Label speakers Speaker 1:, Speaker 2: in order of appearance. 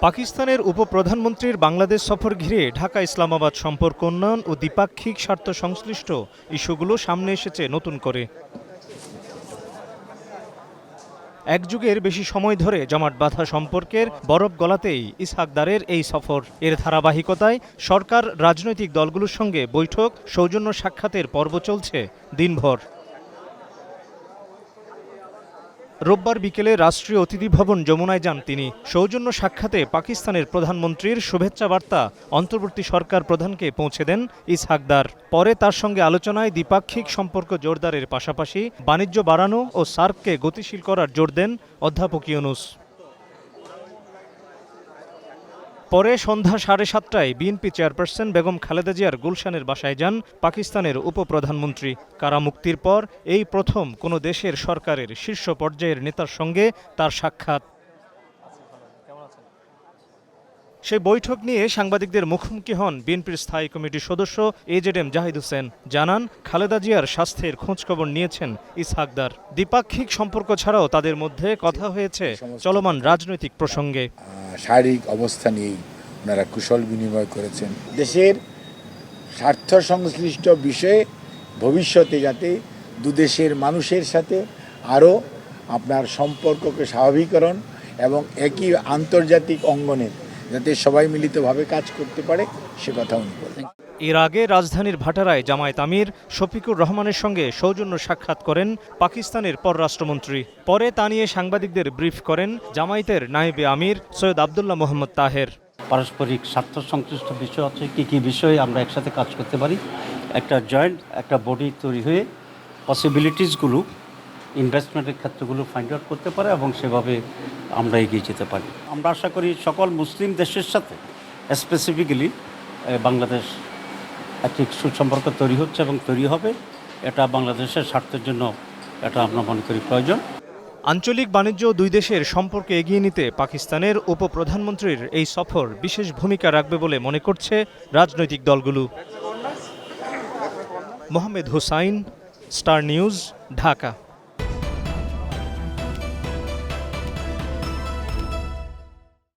Speaker 1: পাকিস্তানের উপপ্রধানমন্ত্রীর বাংলাদেশ সফর ঘিরে ঢাকা ইসলামাবাদ সম্পর্ক উন্নয়ন ও দ্বিপাক্ষিক স্বার্থ সংশ্লিষ্ট ইস্যুগুলো সামনে এসেছে নতুন করে। এক যুগের বেশি সময় ধরে জমাট বাঁধা সম্পর্কের বরফ গলাতেই ইসহাকদারের এই সফর। এর ধারাবাহিকতায় সরকার, রাজনৈতিক দলগুলোর সঙ্গে বৈঠক, সৌজন্য সাক্ষাতের পর্ব চলছে দিনভর। রোববার বিকেলে রাষ্ট্রীয় অতিথি ভবন যমুনায় যান তিনি। সৌজন্য সাক্ষাতে পাকিস্তানের প্রধানমন্ত্রীর শুভেচ্ছা বার্তা অন্তর্বর্তী সরকার প্রধানকে পৌঁছে দেন ইসহাকদার পরে তার সঙ্গে আলোচনায় দ্বিপাক্ষিক সম্পর্ক জোরদারের পাশাপাশি বাণিজ্য বাড়ানো ও সার্ককে গতিশীল করার জোর দেন অধ্যাপক ইউনুস। পরে সন্ধ্যা সাড়ে সাতটায় বিএনপি চেয়ারপারসন বেগম খালেদা জিয়ার গুলশানের বাসায় যান পাকিস্তানের উপপ্রধানমন্ত্রী। কারামুক্তির পর এই প্রথম কোনো দেশের সরকারের শীর্ষ পর্যায়ের নেতার সঙ্গে তার সাক্ষাৎ। সেই বৈঠক নিয়ে সাংবাদিকদের মুখোমুখি হন বিএনপির স্থায়ী কমিটির সদস্য এজেড এম জাহিদ হোসেন। জানান, খালেদা জিয়ার স্বাস্থ্যের খোঁজখবর নিয়েছেন ইসহাকদার। দ্বিপাক্ষিক সম্পর্ক ছাড়াও তাদের মধ্যে কথা হয়েছে চলমান রাজনৈতিক প্রসঙ্গে।
Speaker 2: শারীরিক অবস্থা নিয়েই ওনারা কুশল বিনিময় করেছেন। দেশের স্বার্থ সংশ্লিষ্ট বিষয়ে ভবিষ্যতে যাতে দুদেশের মানুষের সাথে আরও আপনার সম্পর্ককে স্বাভাবিকরণ এবং একই আন্তর্জাতিক অঙ্গনে যাতে সবাই মিলিতভাবে কাজ করতে পারে সে কথা উনি বলেন।
Speaker 1: এর আগে রাজধানীর ভাটারায় জামায়াত আমির শফিকুর রহমানের সঙ্গে সৌজন্য সাক্ষাৎ করেন পাকিস্তানের পররাষ্ট্রমন্ত্রী। পরে তা নিয়ে সাংবাদিকদের ব্রিফ করেন জামায়াতের নায়েবে আমির সৈয়দ আবদুল্লাহ মোহাম্মদ তাহের।
Speaker 3: পারস্পরিক স্বার্থ সংশ্লিষ্ট বিষয় আছে কী কী বিষয়ে আমরা একসাথে কাজ করতে পারি। একটা জয়েন্ট একটা বডি তৈরি হয়ে পসিবিলিটিসগুলো ইনভেস্টমেন্টের ক্ষেত্রগুলো ফাইন্ড আউট করতে পারে এবং সেভাবে আমরা এগিয়ে যেতে পারি। আমরা আশা করি সকল মুসলিম দেশের সাথে স্পেসিফিক্যালি বাংলাদেশ একটি সুসম্পর্ক তৈরি হচ্ছে এবং তৈরি হবে। এটা বাংলাদেশের স্বার্থের জন্য এটা আমরা মনে করি প্রয়োজন।
Speaker 1: আঞ্চলিক বাণিজ্য দুই দেশের সম্পর্কে এগিয়ে নিতে পাকিস্তানের উপপ্রধানমন্ত্রীর এই সফর বিশেষ ভূমিকা রাখবে বলে মনে করছে রাজনৈতিক দলগুলো। Mohammad Hussain, star news, Dhaka.